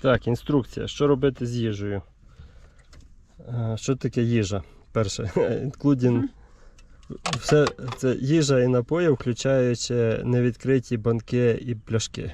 Так, інструкція. Що робити з їжею? Е, Що таке їжа? Перше, інклюдін. все це їжа і напої, включаючи невідкриті банки і пляшки.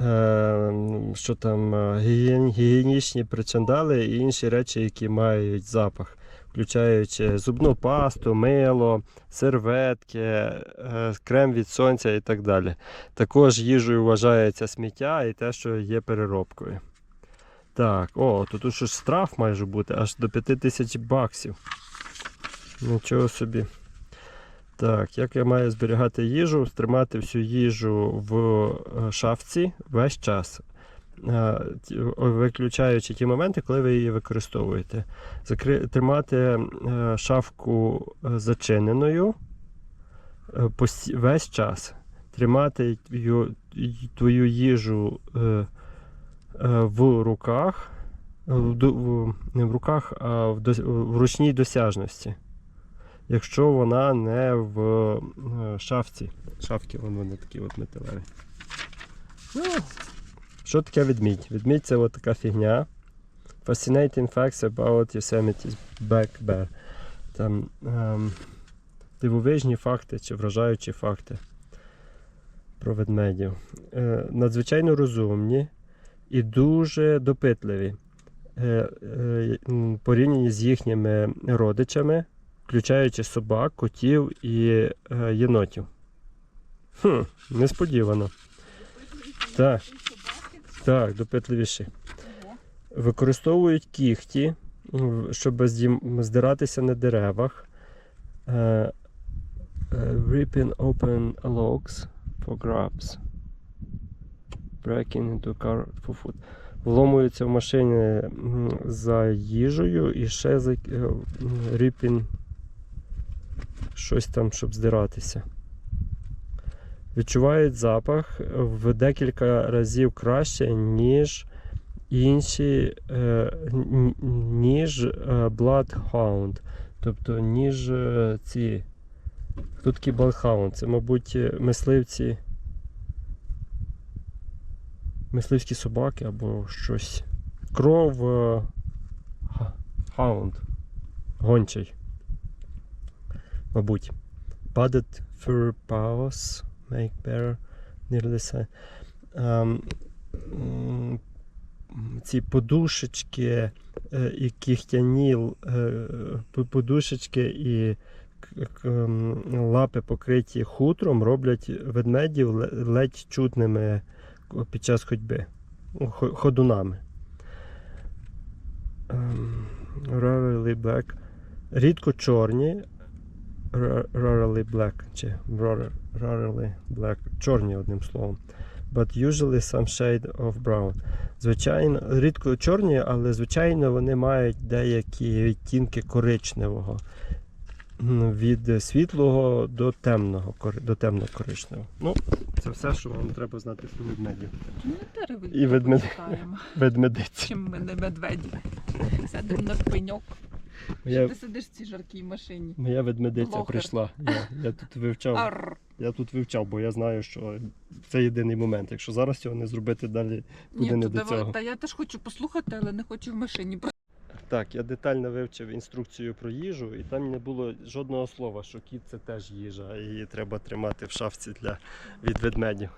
Е, Що там е, гігієнічні причандали і інші речі, які мають запах, включаючи зубну пасту, мило, серветки, е, крем від сонця і так далі. Також їжею вважається сміття і те, що є переробкою. Так, о, то тут щось штраф майже бути аж до 5 тисяч баксів. Нічого собі. Так, як я маю зберігати їжу, тримати всю їжу в е, шафці весь час, Е, виключаючи ті моменти, коли ви її використовуєте. Закри... Тримати е, шафку е, зачиненою е, весь час. Тримати твою їжу е, е, в руках, е, не в руках, а в, ручній досяжності. Якщо вона не в е, шафці. Шафки вон вони такі от металеві. Ну, що таке ведмідь? Ведмідь це от така фігня. Fascinating facts about Yosemite's Black Bear. Там ем, дивовижні факти чи вражаючі факти про ведмедів. Е, надзвичайно розумні і дуже допитливі. Е, е, порівняні з їхніми родичами, включаючи собак, котів і е, єнотів. Хм, несподівано. Так, так, допитливіші. Використовують кіхті, щоб здиратися на деревах. Е, е, Ripping open logs for grubs. Breaking into car for food. Вломуються в машині за їжею і ще за е, ripping щось там, щоб здиратися. Відчувають запах в декілька разів краще, ніж інші, е, ніж е, Bloodhound. Тобто, ніж е, ці. Хто такі Bloodhound? Це, мабуть, мисливці. Мисливські собаки або щось. Кров ха- Hound. Гончий. Мабуть. Padded fur paws make better nearly si- Ем, м, ці подушечки е, і кігтяні л- е, по- подушечки і лапи покриті хутром роблять ведмедів ледь чутними під час ходьби, ходунами. Ем, Rarely black. Рідко чорні. Ra- Rarely black. Чи rarely black. Чорні одним словом. But usually some shade of brown. Звичайно, рідко чорні, але звичайно вони мають деякі відтінки коричневого. Від світлого до темного, до темно-коричневого. Ну, це все, що вам треба знати про ведмедів. Ну, І почитаємо, Ведмедиці. чим ми не медведі. Сядемо на пеньок. Моя, Ти сидиш в цій жаркій машині. моя ведмедиця Блогер. прийшла. Я, я тут вивчав. Арр. Я тут вивчав, бо я знаю, що це єдиний момент. Якщо зараз цього не зробити далі, буде Ні, не то до цього. Та я теж хочу послухати, але не хочу в машині. Так, я детально вивчив інструкцію про їжу, і там не було жодного слова, що кіт це теж їжа, і її треба тримати в шафці для від ведмедів.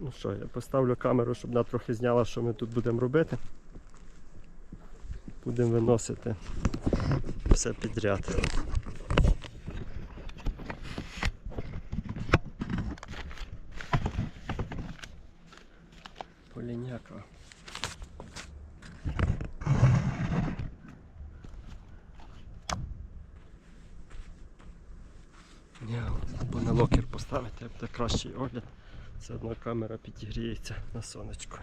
Ну що, я поставлю камеру, щоб вона трохи зняла, що ми тут будемо робити. Будемо виносити все підряд. Поліняка. Або на локер поставити, буде кращий огляд. Все одно камера підігріється на сонечку.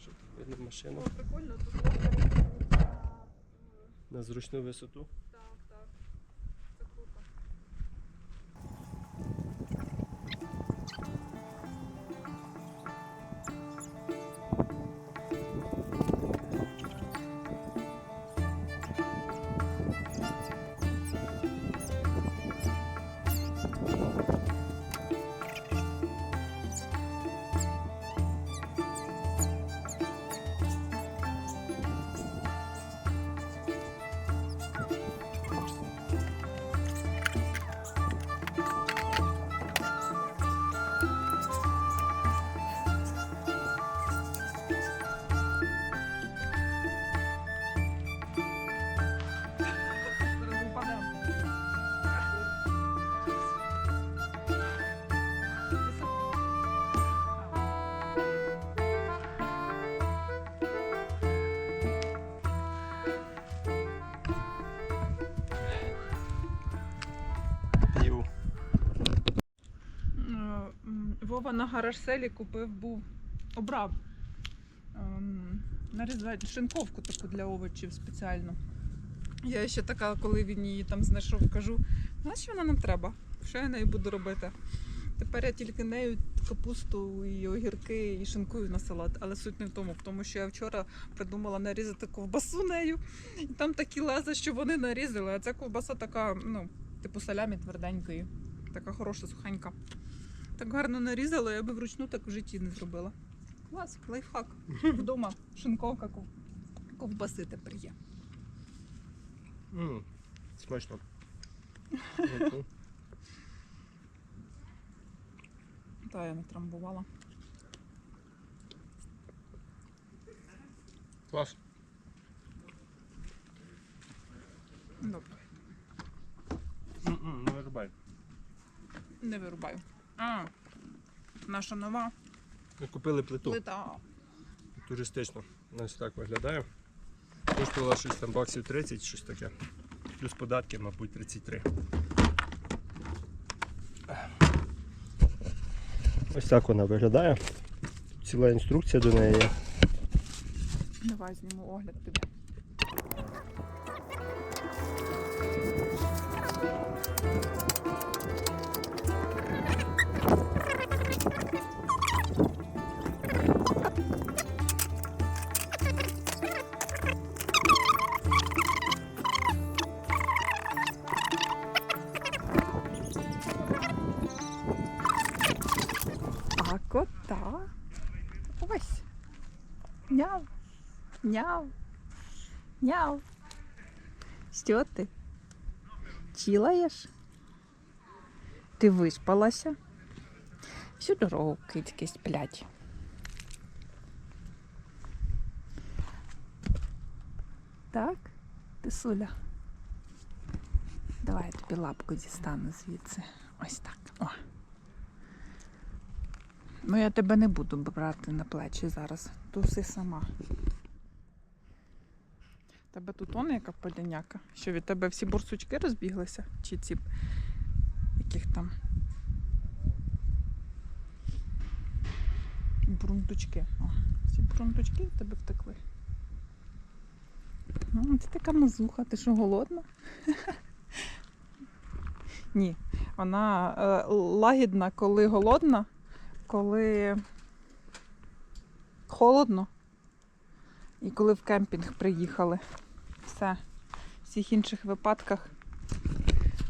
Що тут видно машину Прикольно, на зручну висоту. Вова на гараж-селі купив, був, обрав ем, нарізати шинковку таку для овочів спеціально. Я ще така, коли він її там знайшов, кажу, що вона нам треба? Що я нею буду робити? Тепер я тільки нею капусту і огірки і шинкую на салат. Але суть не в тому, тому що я вчора придумала нарізати ковбасу нею. І там такі лези, що вони нарізали, а ця ковбаса така, ну, типу салямі тверденької, така хороша, сухенька. Так гарно нарізала, я би вручну так в житті не зробила. Клас, лайфхак. Вдома шинковка ковбаси тепер є. М, Смачно. Та я не трамбувала. Клас. Добре, Не вирубай. не вирубаю. А, наша нова Ми купили плиту плита. туристичну. Ось так виглядає. Коштувала щось там баксів 30, щось таке. Плюс податки, мабуть, 33. Ось так вона виглядає. Ціла інструкція до неї є. Давай зніму огляд тобі. Няв. Няв. Що ти? Чілаєш? Ти виспалася? Всю дорогу кицьки сплять. Так, ти суля. Давай я тобі лапку дістану звідси. Ось так. О. Ну, я тебе не буду брати на плечі зараз. Туси сама. Тебе тут он яка поляняка. Що від тебе всі борсучки розбіглися? Чи ці яких там? Брундучки. О, всі брундучки від тебе втекли. Ну, ти така мазуха, ти що голодна? Ні, вона е, лагідна, коли голодна, коли холодно і коли в кемпінг приїхали. Все. В всіх інших випадках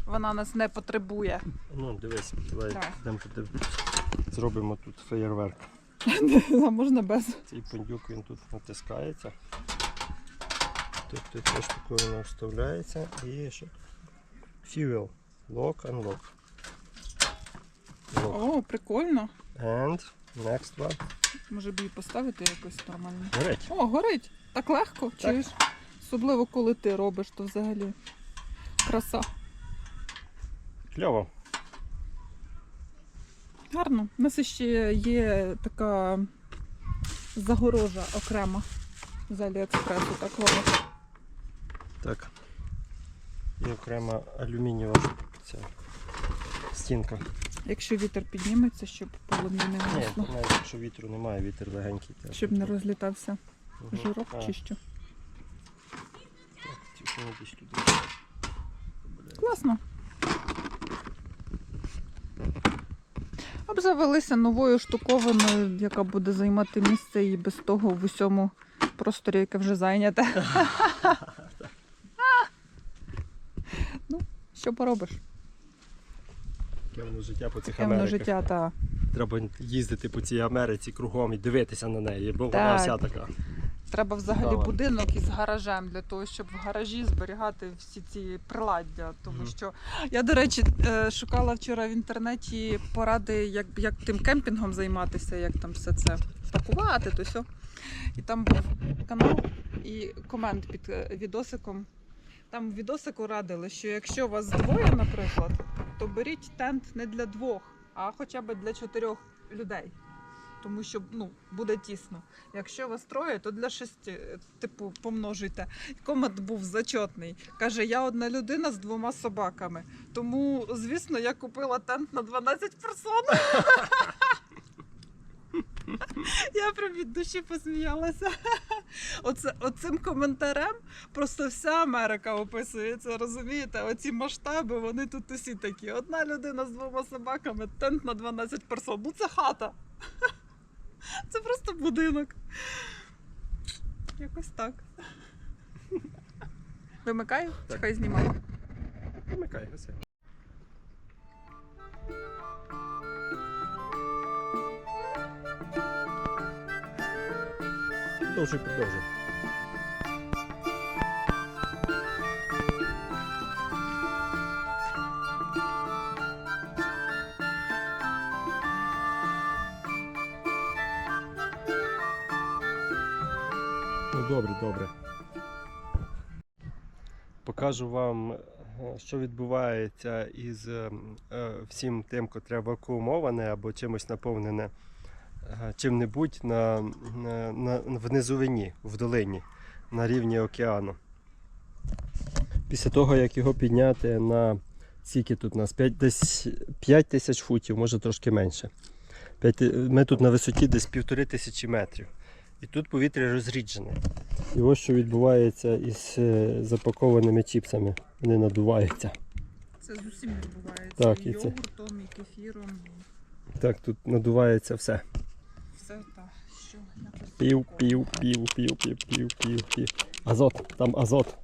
вона нас не потребує. Ну, дивись, давай Так. Зробимо тут феєрверк. А можна без. Цей пандюк він тут натискається. Тут тут теж такою вставляється і ще fuel. Lock and lock. Lock. О, прикольно. And next one. Може б її поставити якось нормально. Горить. О, горить! Так легко, чуєш? Особливо, коли ти робиш, то взагалі краса. Кльово. Гарно. У нас ще є така загорожа окрема з Аліекспресу, так воно. Так. І окрема алюмінієва ця стінка. Якщо вітер підніметься, щоб полум'я не Ні, навіть якщо вітру немає, вітер легенький. теж. щоб не розлітався Мгм. жирок А, чи що. так, десь туди. Класно. Обзавелися новою штуковиною, яка буде займати місце і без того в усьому просторі, яке вже зайняте. ну, що поробиш? Таке воно життя по цих Таке воно Америках. життя, та. Треба їздити по цій Америці кругом і дивитися на неї, бо вона Так. вся така. Треба взагалі Цікаво. будинок із гаражем для того, щоб в гаражі зберігати всі ці приладдя. Тому Мгм. що я, до речі, е, шукала вчора в інтернеті поради, як, як тим кемпінгом займатися, як там все це пакувати, то все. І там був канал і комент під е, відосиком. Там в відосику радили, що якщо вас двоє, наприклад, то беріть тент не для двох, а хоча б для чотирьох людей. Тому що ну, буде тісно. Якщо вас троє, то для шести, е, типу, помножуйте. Комент був зачетний. Каже, я одна людина з двома собаками. Тому, звісно, я купила тент на 12 персон. Я прям від душі посміялася. Оце, оцим коментарем просто вся Америка описується, розумієте? Оці масштаби, вони тут усі такі. Одна людина з двома собаками, тент на 12 персон. Ну це хата. Це просто будинок. Якось так. Вимикаю? Так. Чекай, знімаю. Вимикай, гаси. Продовжуй, продовжуй. Ну, добре, добре. Покажу вам, е, що відбувається із е, всім тим, котре вакуумоване або чимось наповнене чим-небудь на, на, на, в низовині, в долині, на рівні океану. Після того, як його підняти на скільки тут у нас 5, десь 5 тисяч футів, може трошки менше. 5, ми тут на висоті десь півтори тисячі метрів. І тут повітря розріджене. І ось що відбувається із е, запакованими чіпсами. Вони надуваються. Це з усім відбувається. Так, і і це- йогуртом, і кефіром, Так, тут надувається все. Все та Що якось Пів, пів, пів, пів, пів, пів, пів, пів. Азот, там азот.